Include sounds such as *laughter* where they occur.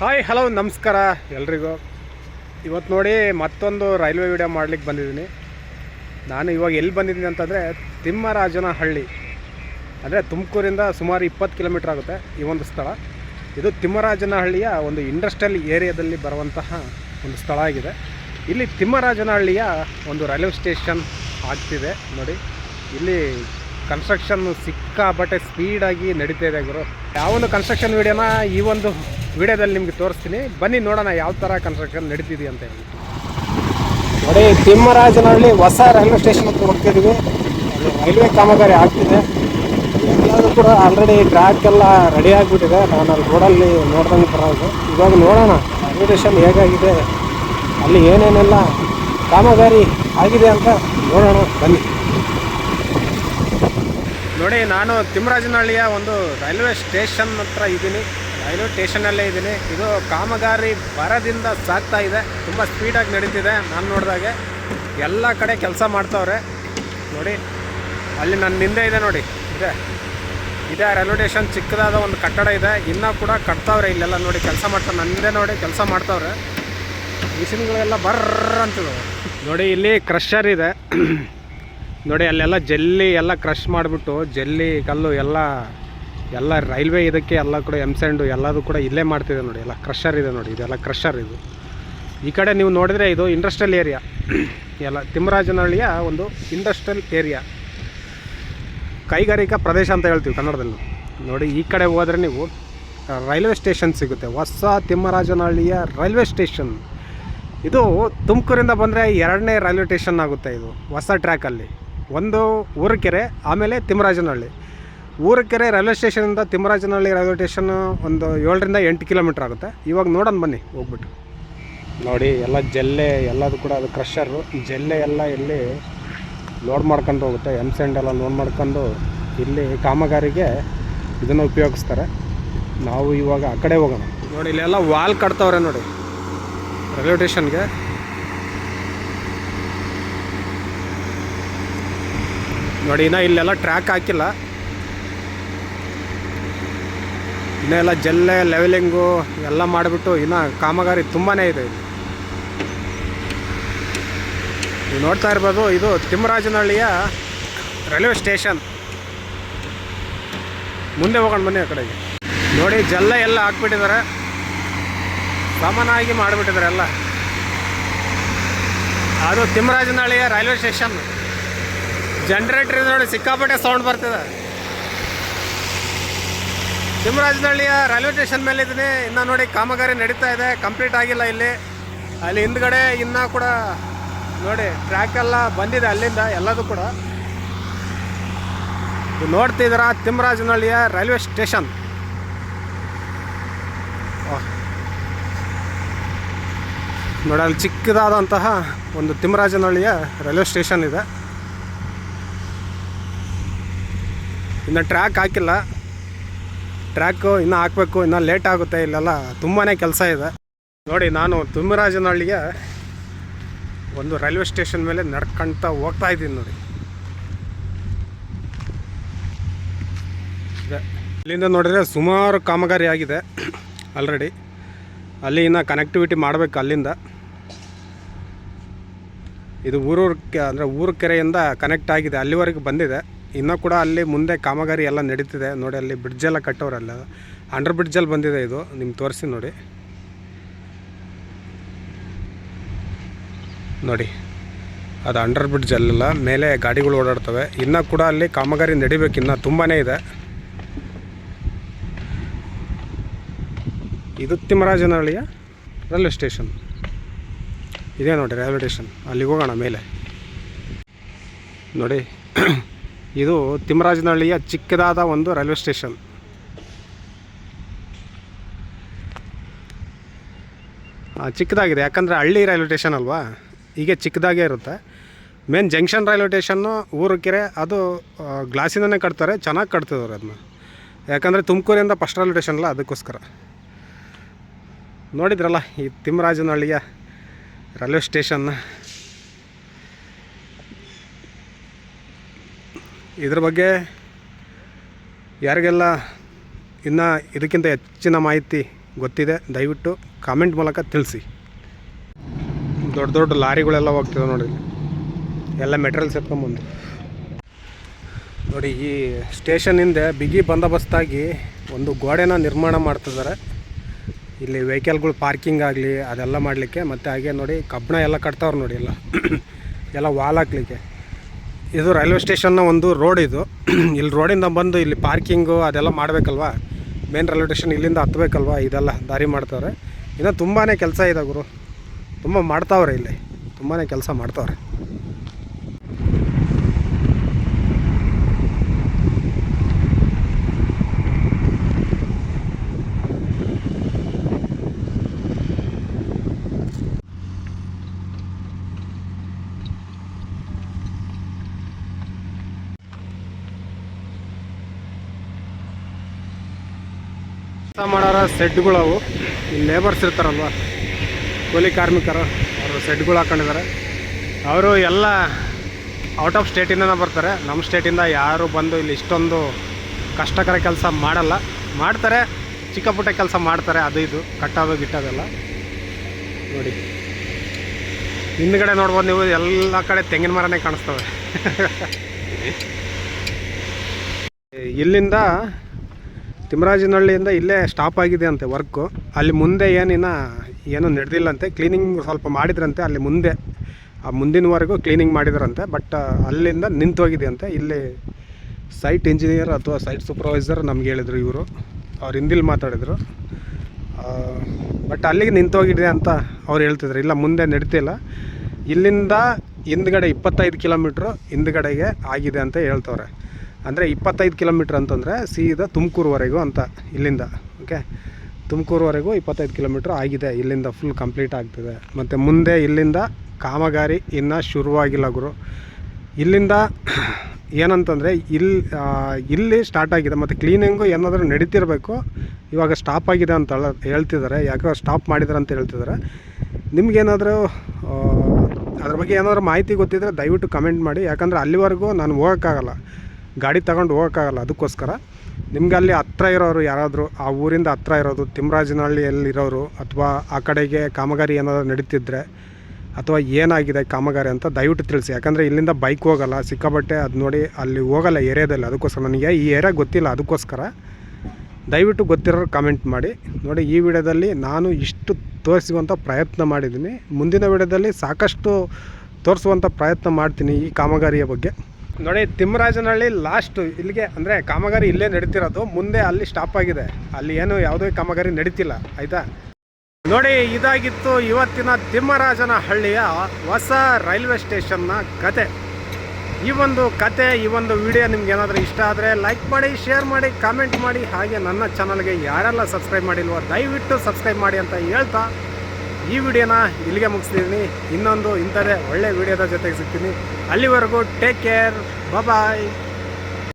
Hi, hello, ನಮಸ್ಕಾರ ಎಲ್ರಿಗೂ. ಇವತ್ತು ನೋಡಿ ಮತ್ತೊಂದು ರೈಲ್ವೆ ವಿಡಿಯೋ ಮಾಡಲಿಕ್ಕೆ ಬಂದಿದ್ದೀನಿ. ನಾನು ಇವಾಗ ಎಲ್ಲಿ ಬಂದಿದ್ದೀನಿ ಅಂತಂದರೆ ತಿಮ್ಮರಾಜನಹಳ್ಳಿ. ಅಂದರೆ ತುಮಕೂರಿಂದ ಸುಮಾರು ಇಪ್ಪತ್ತು ಕಿಲೋಮೀಟ್ರ್ ಆಗುತ್ತೆ ಈ ಒಂದು ಸ್ಥಳ. ಇದು ತಿಮ್ಮರಾಜನಹಳ್ಳಿಯ ಒಂದು ಇಂಡಸ್ಟ್ರಿಯಲ್ ಏರಿಯಾದಲ್ಲಿ ಬರುವಂತಹ ಒಂದು ಸ್ಥಳ ಆಗಿದೆ. ಇಲ್ಲಿ ತಿಮ್ಮರಾಜನಹಳ್ಳಿಯ ಒಂದು ರೈಲ್ವೆ ಸ್ಟೇಷನ್ ಆಗ್ತಿದೆ ನೋಡಿ. ಇಲ್ಲಿ ಕನ್ಸ್ಟ್ರಕ್ಷನ್ ಸಿಕ್ಕಾಬಟ್ಟೆ ಸ್ಪೀಡಾಗಿ ನಡೀತಾ ಇದೆ ಗುರು. ಯಾವೊಂದು ಕನ್ಸ್ಟ್ರಕ್ಷನ್ ವಿಡಿಯೋನ ಈ ಒಂದು ವಿಡಿಯೋದಲ್ಲಿ ನಿಮಗೆ ತೋರಿಸ್ತೀನಿ. ಬನ್ನಿ ನೋಡೋಣ ಯಾವ ಥರ ಕನ್ಸ್ಟ್ರಕ್ಷನ್ ನಡೀತಿದೆ ಅಂತ ಹೇಳಿ. ನೋಡಿ ತಿಮ್ಮರಾಜನಹಳ್ಳಿ ಹೊಸ ರೈಲ್ವೆ ಸ್ಟೇಷನ್ ಹತ್ರ ಹೋಗ್ತಿದ್ದೀವಿ ರೈಲ್ವೆ ಕಾಮಗಾರಿ ಆಗ್ತಿದೆ. ಎಲ್ಲರೂ ಕೂಡ ಆಲ್ರೆಡಿ ಟ್ರ್ಯಾಕ್ ಎಲ್ಲ ರೆಡಿ ಆಗಿಬಿಟ್ಟಿದೆ. ನಾನು ಅಲ್ಲಿ ರೋಡಲ್ಲಿ ನೋಡ್ದಂಗೆ ಬರೋದು ಇವಾಗ ನೋಡೋಣ ರೈಲ್ವೆ ಸ್ಟೇಷನ್ ಹೇಗಾಗಿದೆ ಅಲ್ಲಿ ಏನೇನೆಲ್ಲ ಕಾಮಗಾರಿ ಆಗಿದೆ ಅಂತ ನೋಡೋಣ ಬನ್ನಿ. ನೋಡಿ ನಾನು ತಿಮ್ಮರಾಜನಹಳ್ಳಿಯ ಒಂದು ರೈಲ್ವೆ ಸ್ಟೇಷನ್ ಹತ್ರ ಇದ್ದೀನಿ. ರೈಲ್ವೆ ಸ್ಟೇಷನಲ್ಲೇ ಇದ್ದೀನಿ. ಇದು ಕಾಮಗಾರಿ ಬರದಿಂದ ಸಾಗ್ತಾ ಇದೆ. ತುಂಬ ಸ್ಪೀಡಾಗಿ ನಡೀತಿದೆ. ನಾನು ನೋಡಿದಾಗೆ ಎಲ್ಲ ಕಡೆ ಕೆಲಸ ಮಾಡ್ತಾವ್ರೆ. ನೋಡಿ, ಅಲ್ಲಿ ನನ್ನ ಹಿಂದೆ ಇದೆ ನೋಡಿ. ಇದೆ. ಇದೆ ರೈಲ್ವೆ ಸ್ಟೇಷನ್ ಚಿಕ್ಕದಾದ ಒಂದು ಕಟ್ಟಡ ಇದೆ. ಇನ್ನೂ ಕೂಡ ಕಟ್ತಾವ್ರೆ ಇಲ್ಲೆಲ್ಲ ನೋಡಿ. ಕೆಲಸ ಮಾಡ್ತಾರೆ ನನ್ನ ಹಿಂದೆ ನೋಡಿ ಕೆಲಸ ಮಾಡ್ತಾವ್ರೆ. ಮಿಷಿನ್ಗಳೆಲ್ಲ ಬರ್ರ ಅಂತ ನೋಡಿ, ಇಲ್ಲಿ ಕ್ರಷರ್ ಇದೆ. ನೋಡಿ, ಅಲ್ಲೆಲ್ಲ ಜಲ್ಲಿ ಎಲ್ಲ ಕ್ರಷ್ ಮಾಡಿಬಿಟ್ಟು ಜಲ್ಲಿ, ಕಲ್ಲು ಎಲ್ಲ ಎಲ್ಲ ರೈಲ್ವೆ ಇದಕ್ಕೆ ಎಲ್ಲ ಕೂಡ ಎಂ ಸ್ಯಾಂಡು ಎಲ್ಲದೂ ಕೂಡ ಇಲ್ಲೇ ಮಾಡ್ತಿದೆ ನೋಡಿ. ಎಲ್ಲ ಕ್ರಷರ್ ಇದೆ ನೋಡಿ. ಇದೆಲ್ಲ ಕ್ರಷರ್ ಇದು. ಈ ಕಡೆ ನೀವು ನೋಡಿದರೆ ಇದು ಇಂಡಸ್ಟ್ರಿಯಲ್ ಏರಿಯಾ *clears throat* ಎಲ್ಲ ತಿಮ್ಮರಾಜನಹಳ್ಳಿಯ ಒಂದು ಇಂಡಸ್ಟ್ರಿಯಲ್ ಏರಿಯಾ ಕೈಗಾರಿಕಾ ಪ್ರದೇಶ ಅಂತ ಹೇಳ್ತೀವಿ ಕನ್ನಡದಲ್ಲಿ ನೋಡಿ, ಈ ಕಡೆ ಹೋದರೆ ನೀವು ರೈಲ್ವೆ ಸ್ಟೇಷನ್ ಸಿಗುತ್ತೆ. ಹೊಸ ತಿಮ್ಮರಾಜನಹಳ್ಳಿಯ ರೈಲ್ವೆ ಸ್ಟೇಷನ್. ಇದು ತುಮಕೂರಿಂದ ಬಂದರೆ ಎರಡನೇ ರೈಲ್ವೆ ಸ್ಟೇಷನ್ ಆಗುತ್ತೆ ಇದು, ಹೊಸ ಟ್ರ್ಯಾಕಲ್ಲಿ ಒಂದು ಊರಕೆರೆ ಆಮೇಲೆ ತಿಮ್ಮರಾಜನಹಳ್ಳಿ. ಊರಕೆರೆ ರೈಲ್ವೆ ಸ್ಟೇಷನಿಂದ ತಿಮ್ಮರಾಜನಹಳ್ಳಿ ರೈಲ್ವೆ ಸ್ಟೇಷನ್ ಒಂದು ಏಳರಿಂದ ಎಂಟು ಕಿಲೋಮೀಟ್ರ್ ಆಗುತ್ತೆ. ಇವಾಗ ನೋಡೋಣ ಬನ್ನಿ ಹೋಗ್ಬಿಟ್ಟು. ನೋಡಿ ಎಲ್ಲ ಜಲ್ಲೆ ಎಲ್ಲದು ಕೂಡ ಅದು ಕ್ರಷರು. ಜಲ್ಲೆ ಎಲ್ಲ ಇಲ್ಲಿ ಲೋಡ್ ಮಾಡ್ಕೊಂಡು ಹೋಗುತ್ತೆ. ಎಂ ಸ್ಯಾಂಡ್ ಎಲ್ಲ ಲೋಡ್ ಮಾಡ್ಕೊಂಡು ಇಲ್ಲಿ ಕಾಮಗಾರಿಗೆ ಇದನ್ನು ಉಪಯೋಗಿಸ್ತಾರೆ. ನಾವು ಇವಾಗ ಆ ಕಡೆ ಹೋಗೋಣ. ನೋಡಿ ಇಲ್ಲೆಲ್ಲ ವಾಲ್ ಕಟ್ತವ್ರೆ ನೋಡಿ. ರೈಲ್ವೆ ಸ್ಟೇಷನ್ಗೆ. ನೋಡಿ ಇನ್ನ ಇಲ್ಲೆಲ್ಲ ಟ್ರ್ಯಾಕ್ ಹಾಕಿಲ್ಲ. ಇನ್ನೆಲ್ಲ ಜಲ್ಲೆ ಲೆವೆಲಿಂಗು ಎಲ್ಲ ಮಾಡಿಬಿಟ್ಟು ಇನ್ನೂ ಕಾಮಗಾರಿ ತುಂಬಾ ಇದೆ. ಇಲ್ಲಿ ನೋಡ್ತಾ ಇರ್ಬೋದು, ಇದು ತಿಮ್ಮರಾಜನಹಳ್ಳಿಯ ರೈಲ್ವೆ ಸ್ಟೇಷನ್. ಮುಂದೆ ಹೋಗೋಣ ಬನ್ನಿ ಆ ಕಡೆಗೆ. ನೋಡಿ, ಜಲ್ಲ ಎಲ್ಲ ಹಾಕ್ಬಿಟ್ಟಿದ್ದಾರೆ. ಸಾಮಾನಾಗಿ ಮಾಡಿಬಿಟ್ಟಿದ್ದಾರೆ ಎಲ್ಲ. ಅದು ತಿಮ್ಮರಾಜನಹಳ್ಳಿಯ ರೈಲ್ವೆ ಸ್ಟೇಷನ್. ಜನ್ರೇಟ್ರಿಂದ ನೋಡಿ, ಸಿಕ್ಕಾಪಟ್ಟೆ ಸೌಂಡ್ ಬರ್ತಿದೆ. ತಿಮ್ಮರಾಜನಹಳ್ಳಿಯ ರೈಲ್ವೆ ಸ್ಟೇಷನ್ ಮೇಲೆ ಇದ್ದೀನಿ ಇನ್ನೂ ನೋಡಿ ಕಾಮಗಾರಿ ನಡೀತಾ ಇದೆ. ಕಂಪ್ಲೀಟ್ ಆಗಿಲ್ಲ ಇಲ್ಲಿ. ಅಲ್ಲಿ ಹಿಂದ್ಗಡೆ ಇನ್ನೂ ಕೂಡ ನೋಡಿ ಟ್ರ್ಯಾಕ್ ಎಲ್ಲ ಬಂದಿದೆ ಅಲ್ಲಿಂದ, ಎಲ್ಲದೂ ಕೂಡ. ನೋಡ್ತಿದ್ದೀರಾ ತಿಮ್ಮರಾಜನಹಳ್ಳಿಯ ರೈಲ್ವೆ ಸ್ಟೇಷನ್. ನೋಡಿ, ಅಲ್ಲಿ ಚಿಕ್ಕದಾದಂತಹ ಒಂದು ತಿಮ್ಮರಾಜನಹಳ್ಳಿಯ ರೈಲ್ವೆ ಸ್ಟೇಷನ್ ಇದೆ. ಇನ್ನು ಟ್ರ್ಯಾಕ್ ಹಾಕಿಲ್ಲ. ಟ್ರ್ಯಾಕು ಇನ್ನೂ ಹಾಕ್ಬೇಕು, ಇನ್ನೂ ಲೇಟ್ ಆಗುತ್ತೆ, ಇಲ್ಲೆಲ್ಲ ತುಂಬಾ ಕೆಲಸ ಇದೆ. ನೋಡಿ, ನಾನು ತುಮ್ಮರಾಜನಹಳ್ಳಿಗೆ ಒಂದು ರೈಲ್ವೆ ಸ್ಟೇಷನ್ ಮೇಲೆ ನಡ್ಕೊಂತ ಹೋಗ್ತಾ ಇದ್ದೀನಿ ನೋಡಿ. ಇಲ್ಲಿಂದ ನೋಡಿದರೆ ಸುಮಾರು ಕಾಮಗಾರಿ ಆಗಿದೆ ಆಲ್ರೆಡಿ ಅಲ್ಲಿ ಇನ್ನು ಕನೆಕ್ಟಿವಿಟಿ ಮಾಡಬೇಕು ಅಲ್ಲಿಂದ. ಇದು ಊರೂರು ಅಂದರೆ ಊರು ಕೆರೆಯಿಂದ ಕನೆಕ್ಟ್ ಆಗಿದೆ, ಅಲ್ಲಿವರೆಗೂ ಬಂದಿದೆ. ಇನ್ನೂ ಕೂಡ ಅಲ್ಲಿ ಮುಂದೆ ಕಾಮಗಾರಿ ಎಲ್ಲ ನಡೀತಿದೆ. ನೋಡಿ, ಅಲ್ಲಿ ಬ್ರಿಡ್ಜ್ ಎಲ್ಲ ಕಟ್ಟೋರಲ್ಲ. ಅಂಡರ್ ಬ್ರಿಡ್ಜಲ್ಲಿ ಬಂದಿದೆ ಇದು. ನಿಮ್ಗೆ ತೋರಿಸಿ ನೋಡಿ. ನೋಡಿ, ಅದು ಅಂಡರ್ ಬ್ರಿಡ್ಜ್ ಅಲ್ಲೆಲ್ಲ ಮೇಲೆ ಗಾಡಿಗಳು ಓಡಾಡ್ತವೆ. ಇನ್ನೂ ಕೂಡ ಅಲ್ಲಿ ಕಾಮಗಾರಿ ನಡಿಬೇಕು. ಇನ್ನೂ ತುಂಬಾ ಇದೆ. ಇದು ತಿಮ್ಮರಾಜನಹಳ್ಳಿಯ ರೈಲ್ವೆ ಸ್ಟೇಷನ್ ಇದೇ ನೋಡಿ ರೈಲ್ವೆ ಸ್ಟೇಷನ್ ಅಲ್ಲಿಗೆ ಹೋಗೋಣ ಮೇಲೆ. ನೋಡಿ ಇದು ತಿಮ್ಮರಾಜನಹಳ್ಳಿಯ ಚಿಕ್ಕದಾದ ಒಂದು ರೈಲ್ವೆ ಸ್ಟೇಷನ್. ಚಿಕ್ಕದಾಗಿದೆ. ಯಾಕಂದರೆ ಹಳ್ಳಿ ರೈಲ್ವೆ ಸ್ಟೇಷನ್ ಅಲ್ವಾ? ಹೀಗೆ ಚಿಕ್ಕದಾಗೇ ಇರುತ್ತೆ. Main junction railway station Urukere ಅದು ಗ್ಲಾಸಿಂದನೇ ಕಟ್ತಾರೆ. ಚೆನ್ನಾಗಿ ಕಟ್ತಿದ್ದಾರೆ ಅದನ್ನ ಯಾಕಂದರೆ ತುಮಕೂರಿಂದ ಫಸ್ಟ್ ರೈಲ್ವೆ ಸ್ಟೇಷನ್ ಅಲ್ಲ, ಅದಕ್ಕೋಸ್ಕರ. ನೋಡಿದ್ರಲ್ಲ ಈ ತಿಮ್ಮರಾಜನಹಳ್ಳಿಯ ರೈಲ್ವೆ ಸ್ಟೇಷನ್ನ ಇದ್ರ ಬಗ್ಗೆ ಯಾರಿಗೆಲ್ಲ ಇನ್ನು ಇದಕ್ಕಿಂತ ಹೆಚ್ಚಿನ ಮಾಹಿತಿ ಗೊತ್ತಿದೆ, ದಯವಿಟ್ಟು ಕಾಮೆಂಟ್ ಮೂಲಕ ತಿಳಿಸಿ. ದೊಡ್ಡ ದೊಡ್ಡ ಲಾರಿಗಳೆಲ್ಲ ಹೋಗ್ತಿದೆ ನೋಡಿ ಎಲ್ಲ ಮೆಟೀರಿಯಲ್ಸ್ ಎತ್ಕೊಂಬಂದು. ನೋಡಿ, ಈ ಸ್ಟೇಷನ್ ಹಿಂದೆ ಬಿಗಿ ಬಂದೋಬಸ್ತಾಗಿ ಒಂದು ಗೋಡೆನ ನಿರ್ಮಾಣ ಮಾಡ್ತಿದ್ದಾರೆ. ಇಲ್ಲಿ ವೆಹಿಕಲ್ಗಳು ಪಾರ್ಕಿಂಗ್ ಆಗಲಿ, ಅದೆಲ್ಲ ಮಾಡಲಿಕ್ಕೆ, ಮತ್ತು ಹಾಗೆ ನೋಡಿ ಕಬ್ಬಣ ಎಲ್ಲ ಕಟ್ತಾವ್ರು ನೋಡಿ ಎಲ್ಲ. *coughs* ಎಲ್ಲ ವಾಲ್ ಹಾಕ್ಲಿಕ್ಕೆ. ಇದು ರೈಲ್ವೆ ಸ್ಟೇಷನ್ನ ಒಂದು ರೋಡ್ ಇದು. *clears throat* ಇಲ್ಲಿ ರೋಡಿಂದ ಬಂದು ಇಲ್ಲಿ ಪಾರ್ಕಿಂಗು ಅದೆಲ್ಲ ಮಾಡಬೇಕಲ್ವಾ? ಮೇನ್ ರೈಲ್ವೆ ಸ್ಟೇಷನ್ ಇಲ್ಲಿಂದ ಹತ್ತಬೇಕಲ್ವಾ ಇದೆಲ್ಲ ದಾರಿ ಮಾಡ್ತಾವ್ರೆ. ಇನ್ನು ತುಂಬಾ ಕೆಲಸ ಇದೆ ಗುರು. ತುಂಬ ಮಾಡ್ತಾವ್ರೆ ಇಲ್ಲಿ. ತುಂಬಾ ಕೆಲಸ ಮಾಡ್ತಾವ್ರೆ. ಕೆಲಸ ಮಾಡೋರ ಸೆಡ್ಗಳು ಅವು ಇಲ್ಲಿ ಲೇಬರ್ಸ್ ಇರ್ತಾರಲ್ವ? ಕೂಲಿ ಕಾರ್ಮಿಕರು, ಅವರು ಸೆಡ್ಗಳು ಹಾಕೊಂಡಿದ್ದಾರೆ. ಅವರು ಎಲ್ಲ ಔಟ್ ಆಫ್ ಸ್ಟೇಟಿಂದನೇ ಬರ್ತಾರೆ. ನಮ್ಮ ಸ್ಟೇಟಿಂದ ಯಾರು ಬಂದು ಇಲ್ಲಿ ಇಷ್ಟೊಂದು ಕಷ್ಟಕರ ಕೆಲಸ ಮಾಡಲ್ಲ. ಮಾಡ್ತಾರೆ, ಚಿಕ್ಕ ಪುಟ್ಟ ಕೆಲಸ ಮಾಡ್ತಾರೆ, ಅದು ಇದು. ಕಟ್ಟೋದು ಗಿಟ್ಟೋದೆಲ್ಲ ನೋಡಿ. ಹಿಂದ್ಗಡೆ ನೋಡ್ಬೋದು ನೀವು, ಎಲ್ಲ ಕಡೆ ತೆಂಗಿನ ಮರನೇ ಕಾಣಿಸ್ತವೆ. *laughs* ಇಲ್ಲಿಂದ ತಿಮ್ಮರಾಜನಹಳ್ಳಿಯಿಂದ ಇಲ್ಲೇ ಸ್ಟಾಪ್ ಆಗಿದೆ ಅಂತೆ ವರ್ಕು ಅಲ್ಲಿ ಮುಂದೆ ಏನಿನ, ಏನೂ ನಡೆದಿಲ್ಲಂತೆ. ಕ್ಲೀನಿಂಗ್ ಸ್ವಲ್ಪ ಮಾಡಿದ್ರಂತೆ, ಅಲ್ಲಿ ಮುಂದೆ, ಆ ಮುಂದಿನವರೆಗೂ ಕ್ಲೀನಿಂಗ್ ಮಾಡಿದ್ರಂತೆ. ಬಟ್ ಅಲ್ಲಿಂದ ನಿಂತೋಗಿದೆ ಅಂತೆ. ಇಲ್ಲಿ ಸೈಟ್ ಇಂಜಿನಿಯರ್ ಅಥವಾ ಸೈಟ್ ಸೂಪರ್ವೈಸರ್ ನಮ್ಗೆ ಹೇಳಿದರು ಇವರು. ಅವ್ರು ಹಿಂದಿಲ್ ಮಾತಾಡಿದರು. ಬಟ್ ಅಲ್ಲಿಗೆ ನಿಂತೋಗಿದೆ ಅಂತ ಅವ್ರು ಹೇಳ್ತಿದ್ರು. ಇಲ್ಲ, ಮುಂದೆ ನಡೀತಿಲ್ಲ. ಇಲ್ಲಿಂದ ಹಿಂದ್ಗಡೆ ಇಪ್ಪತ್ತೈದು ಕಿಲೋಮೀಟ್ರು ಹಿಂದ್ಗಡೆಗೆ ಆಗಿದೆ ಅಂತ ಹೇಳ್ತವ್ರೆ. ಅಂದರೆ ಇಪ್ಪತ್ತೈದು ಕಿಲೋಮೀಟ್ರ್ ಅಂತಂದರೆ ಸೀದಾ ತುಮಕೂರುವರೆಗೂ ಅಂತ ಇಲ್ಲಿಂದ ಓಕೆ ತುಮಕೂರುವರೆಗೂ ಇಪ್ಪತ್ತೈದು ಕಿಲೋಮೀಟ್ರ್ ಆಗಿದೆ, ಇಲ್ಲಿಂದ ಫುಲ್ ಕಂಪ್ಲೀಟ್ ಆಗ್ತದೆ. ಮತ್ತು ಮುಂದೆ ಇಲ್ಲಿಂದ ಕಾಮಗಾರಿ ಇನ್ನು ಶುರುವಾಗಿಲ್ಲ ಗುರು. ಇಲ್ಲಿಂದ ಏನಂತಂದರೆ ಇಲ್ಲಿ ಇಲ್ಲಿ ಸ್ಟಾರ್ಟ್ ಆಗಿದೆ, ಮತ್ತು ಕ್ಲೀನಿಂಗು ಏನಾದರೂ ನಡೀತಿರಬೇಕು, ಇವಾಗ ಸ್ಟಾಪ್ ಆಗಿದೆ ಅಂತ ಹೇಳ- ಹೇಳ್ತಿದ್ದಾರೆ, ಯಾಕೋ ಸ್ಟಾಪ್ ಮಾಡಿದ್ದಾರೆ ಅಂತ ಹೇಳ್ತಿದ್ದಾರೆ. ನಿಮಗೇನಾದರೂ ಅದ್ರ ಬಗ್ಗೆ ಏನಾದರೂ ಮಾಹಿತಿ ಗೊತ್ತಿದ್ದರೆ ದಯವಿಟ್ಟು ಕಮೆಂಟ್ ಮಾಡಿ, ಯಾಕಂದರೆ ಅಲ್ಲಿವರೆಗೂ ನಾನು ಹೋಗೋಕ್ಕಾಗಲ್ಲ. ಗಾಡಿ ತಗೊಂಡು ಹೋಗೋಕ್ಕಾಗಲ್ಲ, ಅದಕ್ಕೋಸ್ಕರ. ನಿಮ್ಗೆ ಅಲ್ಲಿ ಹತ್ರ ಇರೋರು ಯಾರಾದರೂ, ಆ ಊರಿಂದ ಹತ್ರ ಇರೋದು ತಿಮ್ಮರಾಜನಹಳ್ಳಿಯಲ್ಲಿರೋರು ಅಥವಾ ಆ ಕಡೆಗೆ ಕಾಮಗಾರಿ ಏನಾದರೂ ನಡೀತಿದ್ರೆ, ಅಥವಾ ಏನಾಗಿದೆ ಕಾಮಗಾರಿ ಅಂತ ದಯವಿಟ್ಟು ತಿಳಿಸಿ. ಯಾಕಂದರೆ ಇಲ್ಲಿಂದ ಬೈಕ್ ಹೋಗಲ್ಲ ಸಿಕ್ಕಾಬಟ್ಟೆ ಅದು ನೋಡಿ ಅಲ್ಲಿ ಹೋಗಲ್ಲ ಏರಿಯಾದಲ್ಲಿ. ಅದಕ್ಕೋಸ್ಕರ ನನಗೆ ಈ ಏರಿಯಾ ಗೊತ್ತಿಲ್ಲ, ಅದಕ್ಕೋಸ್ಕರ ದಯವಿಟ್ಟು ಗೊತ್ತಿರೋರು ಕಮೆಂಟ್ ಮಾಡಿ. ನೋಡಿ, ಈ ವಿಡಿಯೋದಲ್ಲಿ ನಾನು ಇಷ್ಟು ತೋರಿಸುವಂಥ ಪ್ರಯತ್ನ ಮಾಡಿದ್ದೀನಿ. ಮುಂದಿನ ವಿಡಿಯೋದಲ್ಲಿ ಸಾಕಷ್ಟು ತೋರಿಸುವಂಥ ಪ್ರಯತ್ನ ಮಾಡ್ತೀನಿ ಈ ಕಾಮಗಾರಿಯ ಬಗ್ಗೆ. ನೋಡಿ, ತಿಮ್ಮರಾಜನಹಳ್ಳಿ ಲಾಸ್ಟು ಇಲ್ಲಿಗೆ, ಅಂದರೆ ಕಾಮಗಾರಿ ಇಲ್ಲೇ ನಡೀತಿರೋದು, ಮುಂದೆ ಅಲ್ಲಿ ಸ್ಟಾಪ್ ಆಗಿದೆ. ಅಲ್ಲಿ ಏನು ಯಾವುದೇ ಕಾಮಗಾರಿ ನಡೀತಿಲ್ಲ, ಆಯಿತಾ? ನೋಡಿ, ಇದಾಗಿತ್ತು ಇವತ್ತಿನ ತಿಮ್ಮರಾಜನಹಳ್ಳಿಯ ಹೊಸ ರೈಲ್ವೆ ಸ್ಟೇಷನ್ನ ಕತೆ. ಈ ಒಂದು ಕತೆ, ಈ ಒಂದು ವಿಡಿಯೋ ನಿಮ್ಗೆ ಏನಾದರೂ ಇಷ್ಟ ಆದರೆ ಲೈಕ್ ಮಾಡಿ ಶೇರ್ ಮಾಡಿ ಕಾಮೆಂಟ್ ಮಾಡಿ, ಹಾಗೆ ನನ್ನ ಚಾನಲ್ಗೆ ಯಾರೆಲ್ಲ ಸಬ್ಸ್ಕ್ರೈಬ್ ಮಾಡಿಲ್ವೋ, ದಯವಿಟ್ಟು ಸಬ್ಸ್ಕ್ರೈಬ್ ಮಾಡಿ ಅಂತ ಹೇಳ್ತಾ ಈ ವಿಡಿಯೋನ ಇಲ್ಲಿಗೆ ಮುಗಿಸ್ತಿದ್ದೀನಿ. ಇನ್ನೊಂದು ಇಂಥದೇ ಒಳ್ಳೆ ವಿಡಿಯೋದ ಜೊತೆಗೆ ಸಿಗ್ತೀನಿ. ಅಲ್ಲಿವರೆಗೂ ಟೇಕ್ ಕೇರ್ ಬಾಯ್